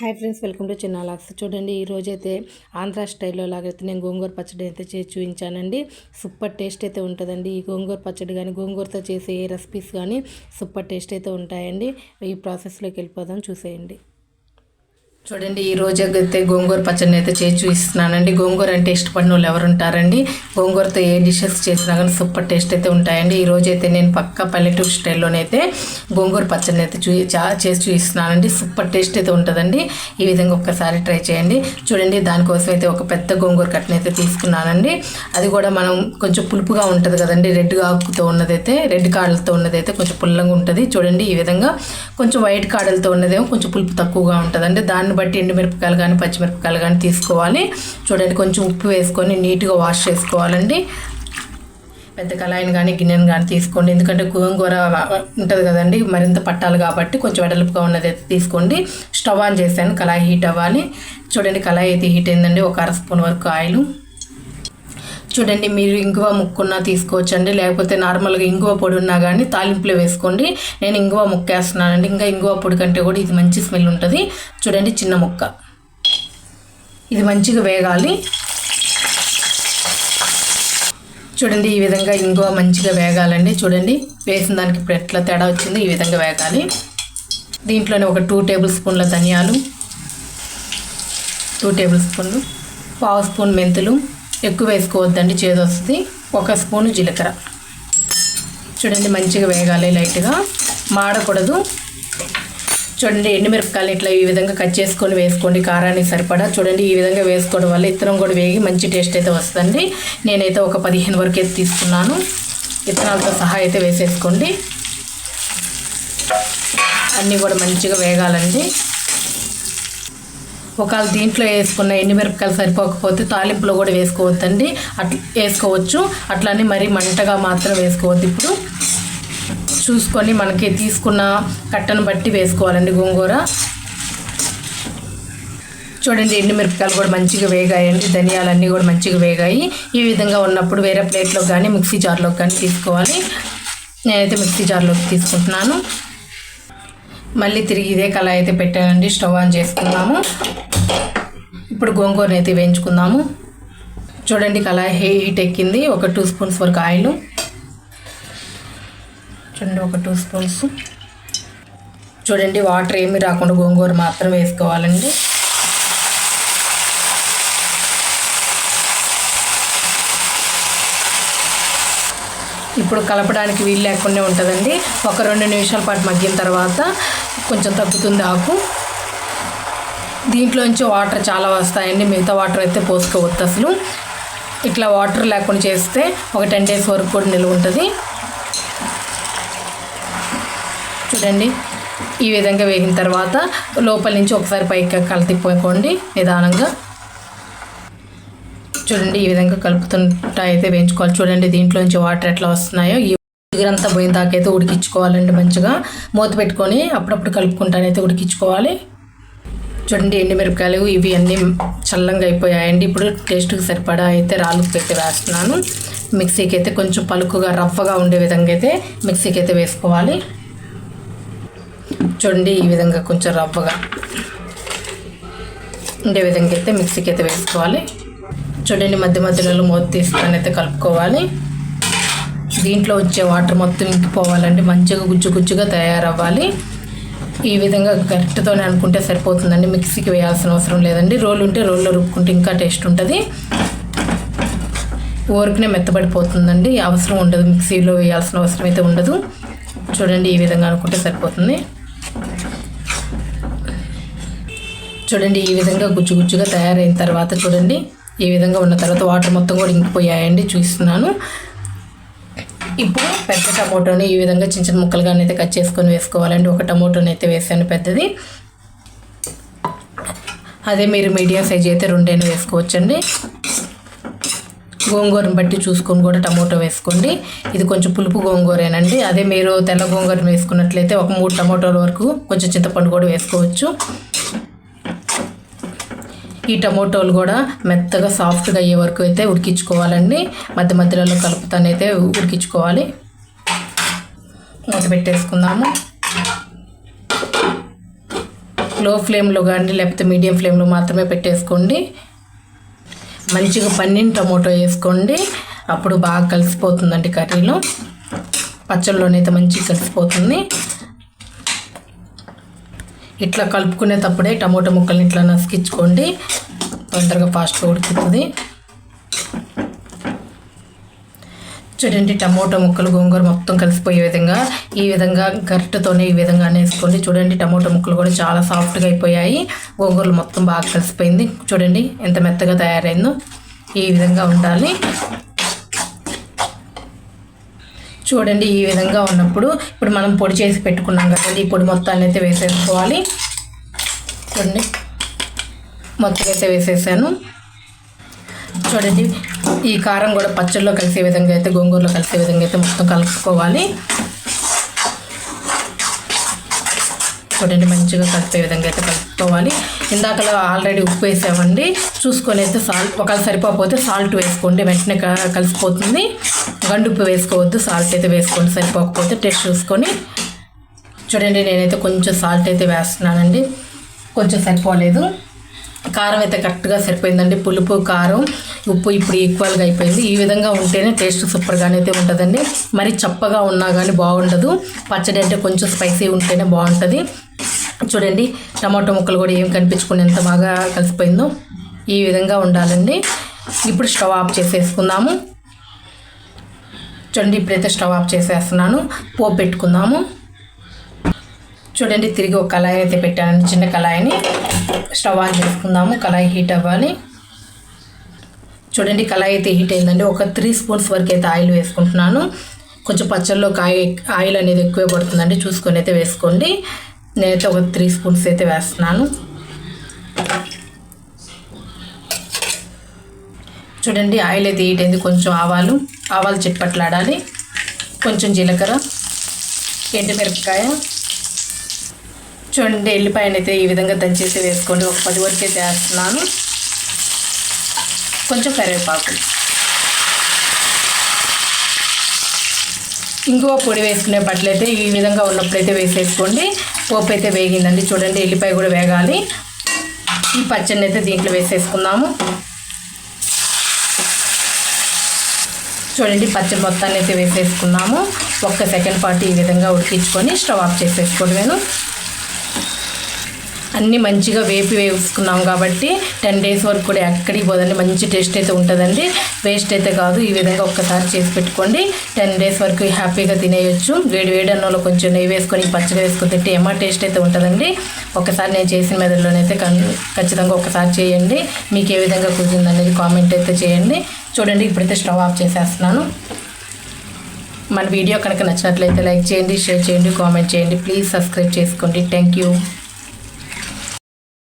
Hi friends welcome to చిన్న లాక్స్. చూడండి ఈరోజైతే ఆంధ్ర స్టైల్లో లాగైతే నేను గోంగూర పచ్చడి అయితే చేసి చూపించానండి. సూపర్ టేస్ట్ అయితే ఉంటుందండి ఈ గోంగూర పచ్చడి కానీ గోంగూరతో చేసే ఏ రెసిపీస్ కానీ సూపర్ టేస్ట్ అయితే ఉంటాయండి. ఈ ప్రాసెస్లోకి వెళ్ళిపోదాం చూసేయండి. చూడండి ఈ రోజు అయితే గోంగూర పచ్చడిని అయితే చేసి చూపిస్తున్నానండి. గోంగూర అంటే ఇష్టపడిన వాళ్ళు ఎవరు ఉంటారండి గోంగూరతో ఏ డిషెస్ చేసినా కానీ సూపర్ టేస్ట్ అయితే ఉంటాయండి. ఈ రోజు అయితే నేను పక్క పల్లెటూరు స్టైల్లోనైతే గోంగూర పచ్చడిని అయితే చూ చేసి చూపిస్తున్నానండి. సూపర్ టేస్ట్ అయితే ఉంటుందండి. ఈ విధంగా ఒక్కసారి ట్రై చేయండి. చూడండి దానికోసం అయితే ఒక పెద్ద గోంగూర కట్టని అయితే తీసుకున్నానండి. అది కూడా మనం కొంచెం పులుపుగా ఉంటుంది కదండి. రెడ్ ఆకుతో ఉన్నదైతే రెడ్ కాడలతో ఉన్నదైతే కొంచెం పుల్లంగా ఉంటుంది. చూడండి ఈ విధంగా కొంచెం వైట్ కాడలతో ఉన్నదేమో కొంచెం పులుపు తక్కువగా ఉంటుందండి. దాన్ని బట్టి ఎండుమిరపకాయలు కానీ పచ్చిమిరపకాయలు కానీ తీసుకోవాలి. చూడండి కొంచెం ఉప్పు వేసుకొని నీట్గా వాష్ చేసుకోవాలండి. పెద్ద కళాయిని కానీ గిన్నెను కానీ తీసుకోండి. ఎందుకంటే గోంగూర ఉంటుంది కదండి మరింత పట్టాలి కాబట్టి కొంచెం వెడల్పుగా ఉన్నది అయితే తీసుకోండి. స్టవ్ ఆన్ చేశాను కళాయి హీట్ అవ్వాలి. చూడండి కళాయి అయితే హీట్ అయిందండి. ఒక అర స్పూన్ వరకు ఆయిల్. చూడండి మీరు ఇంగువ ముక్కున్నా తీసుకోవచ్చండి లేకపోతే నార్మల్గా ఇంగువ పొడి ఉన్నా కానీ తాలింపులో వేసుకోండి. నేను ఇంగువ ముక్కేస్తున్నానండి ఇంకా ఇంగువ పొడి కంటే కూడా ఇది మంచి స్మెల్ ఉంటుంది. చూడండి చిన్న ముక్క. ఇది మంచిగా వేగాలి. చూడండి ఈ విధంగా ఇంగువ మంచిగా వేగాలండి. చూడండి వేసిన దానికి ఇప్పుడు ఎట్లా తేడా వచ్చింది ఈ విధంగా వేగాలి. దీంట్లోనే ఒక టూ టేబుల్ స్పూన్ల ధనియాలు టూ టేబుల్ స్పూన్లు పావు స్పూన్ మెంతులు ఎక్కువ వేసుకోవద్దండి చేదు వస్తుంది ఒక స్పూను జీలకర్ర. చూడండి మంచిగా వేగాలి లైట్గా. మాడకూడదు. చూడండి ఎండుమిరపకాయలు ఇట్లా ఈ విధంగా కట్ చేసుకొని వేసుకోండి కారానికి సరిపడా. చూడండి ఈ విధంగా వేసుకోవడం వల్ల ఇత్తనం కూడా వేగి మంచి టేస్ట్ అయితే వస్తుంది నేనైతే ఒక పదిహేను వరకు అయితే తీసుకున్నాను. ఇత్తనాలతో సహా అయితే వేసేసుకోండి. అన్నీ కూడా మంచిగా వేగాలండి. ఒకవేళ దీంట్లో వేసుకున్న ఎండుమిరపకాయలు సరిపోకపోతే తాలింపులో కూడా వేసుకోవద్దండి. అట్లా వేసుకోవచ్చు. అట్లానే మరీ మంటగా మాత్రం వేసుకోవద్దు. ఇప్పుడు చూసుకొని మనకి తీసుకున్న కట్టను బట్టి వేసుకోవాలండి గోంగూర. చూడండి ఎండు మిరపకాయలు కూడా మంచిగా వేగాయండి. ధనియాలన్నీ కూడా మంచిగా వేగాయి. ఈ విధంగా ఉన్నప్పుడు వేరే ప్లేట్లో కానీ మిక్సీ జార్లోకి కానీ తీసుకోవాలి. నేనైతే మిక్సీ జార్లోకి తీసుకుంటున్నాను. మళ్ళీ తిరిగి ఇదే కళాయి అయితే పెట్టానండి. స్టవ్ ఆన్ చేసుకున్నాము. ఇప్పుడు గోంగూరని అయితే వేయించుకుందాము. చూడండి కళాయి హీట్ ఎక్కింది. ఒక టూ స్పూన్స్ వరకు ఆయిల్. చూడండి ఒక టూ స్పూన్స్. చూడండి వాటర్ ఏమీ రాకుండా గోంగూర మాత్రం వేసుకోవాలండి. ఇప్పుడు కలపడానికి వీలు లేకుండా ఉంటుందండి. ఒక రెండు నిమిషాల పాటు మగ్గిన తర్వాత కొంచెం తగ్గుతుంది ఆకు. దీంట్లోంచి వాటర్ చాలా వస్తాయండి. మిగతా వాటర్ అయితే పోసుకోవద్దు అసలు. ఇట్లా వాటర్ లేకుండా చేస్తే ఒక టెన్ డేస్ వరకు కూడా నిల్వ ఉంటుంది. చూడండి. ఈ విధంగా వేగిన తర్వాత లోపల నుంచి ఒకసారి పైకి కలితిపోకోండి నిదానంగా. చూడండి ఈ విధంగా కలుపుతుంటా అయితే వేయించుకోవాలి. చూడండి దీంట్లో నుంచి వాటర్ ఎట్లా వస్తున్నాయో. ఈ పోయిన దాకా అయితే ఉడికించుకోవాలండి మంచిగా. మూత పెట్టుకొని అప్పుడప్పుడు కలుపుకుంటానైతే ఉడికించుకోవాలి. చూడండి ఎండుమిరపకాయలు ఇవి అన్నీ చల్లంగా అయిపోయాయండి. ఇప్పుడు టేస్ట్కి సరిపడా అయితే రాళ్ళు పెట్టి వేస్తున్నాను. మిక్సీకి అయితే కొంచెం పలుకుగా రవ్వగా ఉండే విధంగా అయితే మిక్సీకి అయితే వేసుకోవాలి. చూడండి ఈ విధంగా కొంచెం రవ్వగా ఉండే విధంగా అయితే మిక్సీకి అయితే వేసుకోవాలి. చూడండి మధ్య మధ్యలో మూత తీసుకొని అయితే కలుపుకోవాలి. దీంట్లో వచ్చే వాటర్ మొత్తం ఇంకిపోవాలండి. మంచిగా గుజ్జు గుజ్జుగా తయారవ్వాలి. ఈ విధంగా గరిటతోనే అనుకుంటే సరిపోతుందండి. మిక్సీకి వేయాల్సిన అవసరం లేదండి. రోలు ఉంటే రోల్లో రుక్కుంటే ఇంకా టేస్ట్ ఉంటుంది. ఊరికనే మెత్తబడిపోతుందండి. అవసరం ఉండదు. మిక్సీలో వేయాల్సిన అవసరం అయితే ఉండదు. చూడండి ఈ విధంగా అనుకుంటే సరిపోతుంది. చూడండి ఈ విధంగా గుజ్జు గుజ్జుగా తయారైన తర్వాత చూడండి ఈ విధంగా ఉన్న తర్వాత వాటర్ మొత్తం కూడా ఇంకిపోయాయండి. చూస్తున్నాను. ఇప్పుడు పెద్ద టమోటోని ఈ విధంగా చిన్న చిన్న ముక్కలుగానే అయితే కట్ చేసుకొని వేసుకోవాలండి. ఒక టమోటోని అయితే వేసాను పెద్దది. అదే మీరు మీడియం సైజ్ అయితే రెండైనా వేసుకోవచ్చండి. గోంగూరను బట్టి చూసుకొని కూడా టమోటో వేసుకోండి. ఇది కొంచెం పులుపు గోంగూరేనండి. అదే మీరు తెల్ల గోంగూరను వేసుకున్నట్లయితే ఒక మూడు టమోటాల వరకు కొంచెం చింతపండు కూడా వేసుకోవచ్చు. ఈ టమోటోలు కూడా మెత్తగా సాఫ్ట్గా అయ్యే వరకు అయితే ఉడికించుకోవాలండి. మధ్య మధ్యలో కలుపుతానైతే ఉడికించుకోవాలి. మూత పెట్టేసుకుందాము. లో ఫ్లేమ్లో కానీ లేకపోతే మీడియం ఫ్లేమ్లో మాత్రమే పెట్టేసుకోండి. మంచిగా పన్నీన్ టమోటో వేసుకోండి. అప్పుడు బాగా కలిసిపోతుందండి కర్రీలో. పచ్చళ్ళలోనైతే మంచిగా కలిసిపోతుంది. ఇట్లా కలుపుకునేటప్పుడే టమోటా ముక్కల్ని ఇట్లా నసికించుకోండి. తొందరగా ఫాస్ట్గా ఉడుకుతుంది. చూడండి టమోటా ముక్కలు గోంగూర మొత్తం కలిసిపోయే విధంగా ఈ విధంగా గరిటెతోనే ఈ విధంగా వేసుకోండి చూడండి టమోటా ముక్కలు కూడా చాలా సాఫ్ట్గా అయిపోయాయి. గోంగూరలు మొత్తం బాగా కలిసిపోయింది. చూడండి ఎంత మెత్తగా తయారైందో ఈ విధంగా ఉండాలి. చూడండి ఈ విధంగా ఉన్నప్పుడు ఇప్పుడు మనం పొడి చేసి పెట్టుకున్నాం కదండి. ఈ పొడి మొత్తాన్ని అయితే వేసేసుకోవాలి. చూడండి. మొత్తం అయితే వేసేసాను. చూడండి ఈ కారం కూడా పచ్చళ్ళలో కలిసే విధంగా అయితే గోంగూరలో కలిసే విధంగా అయితే మొత్తం కలుపుకోవాలి. చూడండి మంచిగా కలిపే విధంగా అయితే కలుపుకోవాలి. ఇందాకలో ఆల్రెడీ ఉప్పు వేసామండి. చూసుకొని అయితే సాల్ట్ ఒకవేళ సరిపోకపోతే సాల్ట్ వేసుకోండి. వెంటనే కలిసిపోతుంది. గండు ఉప్పు వేసుకోవద్దు సాల్ట్ అయితే వేసుకోండి. సరిపోకపోతే టేస్ట్ చూసుకొని. చూడండి నేనైతే కొంచెం సాల్ట్ అయితే వేస్తున్నానండి. కొంచెం సరిపోలేదు. కారం అయితే కరెక్ట్గా సరిపోయిందండి. పులుపు కారం ఉప్పు ఇప్పుడు ఈక్వల్గా అయిపోయింది. ఈ విధంగా ఉంటేనే టేస్ట్ సూపర్గానే అయితే ఉంటుందండి. మరి చప్పగా ఉన్నా కానీ బాగుండదు. పచ్చడి అంటే కొంచెం స్పైసీ ఉంటేనే బాగుంటుంది. చూడండి టమాటో ముక్కలు కూడా ఏం కనిపించకుండా ఎంత బాగా కలిసిపోయిందో ఈ విధంగా ఉండాలండి. ఇప్పుడు స్టవ్ ఆఫ్ చేసేసుకుందాము. చూడండి ఇప్పుడైతే స్టవ్ ఆఫ్ చేసేస్తున్నాను. పోపు పెట్టుకుందాము. చూడండి తిరిగి ఒక కళాయి అయితే పెట్టాను చిన్న కళాయిని. స్టవ్ ఆన్ చేసుకుందాము కళాయి హీట్ అవ్వాలి. చూడండి కళాయి అయితే హీట్ అయిందండి. ఒక త్రీ స్పూన్స్ వరకు అయితే ఆయిల్ వేసుకుంటున్నాను. కొంచెం పచ్చళ్ళలో కాయ ఆయిల్ అనేది ఎక్కువ పడుతుందండి. చూసుకొని అయితే వేసుకోండి. నేనైతే ఒక త్రీ స్పూన్స్ అయితే వేస్తున్నాను. చూడండి ఆయిల్ అయితే వేయటైంది కొంచెం ఆవాలు ఆవాలు చిట్పట్లాడాలి. కొంచెం జీలకర్ర ఎండుమిరపకాయ. చూడండి ఎల్లిపాయలు అయితే ఈ విధంగా దంచేసి వేసుకోండి ఒక పది వరకు అయితే వేస్తున్నాను. కొంచెం కరివేపాకు. ఇంగువ పొడి వేసుకునే బట్టలైతే ఈ విధంగా ఉన్నప్పుడైతే వేసేసుకోండి. పోపు అయితే వేగిందండి. చూడండి ఎల్లిపాయ కూడా వేగాలి. ఈ పచ్చడిని అయితే దీంట్లో వేసేసుకుందాము. చూడండి పచ్చడి మొత్తాన్ని అయితే వేసేసుకున్నాము ఒక్క సెకండ్ పాటు ఈ విధంగా ఉడికించుకొని స్టవ్ ఆఫ్ చేసేసుకోండి. నేను అన్నీ మంచిగా వేపి వేసుకున్నాం కాబట్టి టెన్ డేస్ వరకు కూడా ఎక్కడికి పోదండి. మంచి టేస్ట్ అయితే ఉంటుందండి. వేస్ట్ అయితే కాదు. ఈ విధంగా ఒక్కసారి చేసి పెట్టుకోండి. టెన్ డేస్ వరకు హ్యాపీగా తినేయచ్చు. వేడి వేడి అన్నంలో కొంచెం నెయ్యి వేసుకొని పచ్చడి వేసుకొని తింటే ఏమో టేస్ట్ అయితే ఉంటుందండి. ఒకసారి నేను చేసిన మెదడులోనైతే ఖచ్చితంగా ఒకసారి చేయండి. మీకు ఏ విధంగా కుదిరింది అనేది కామెంట్ అయితే చేయండి. చూడండి ఇప్పుడైతే స్టవ్ ఆఫ్ చేసేస్తున్నాను. మన వీడియో కనుక నచ్చినట్లయితే లైక్ చేయండి షేర్ చేయండి కామెంట్ చేయండి. ప్లీజ్ సబ్స్క్రైబ్ చేసుకోండి. Thank you.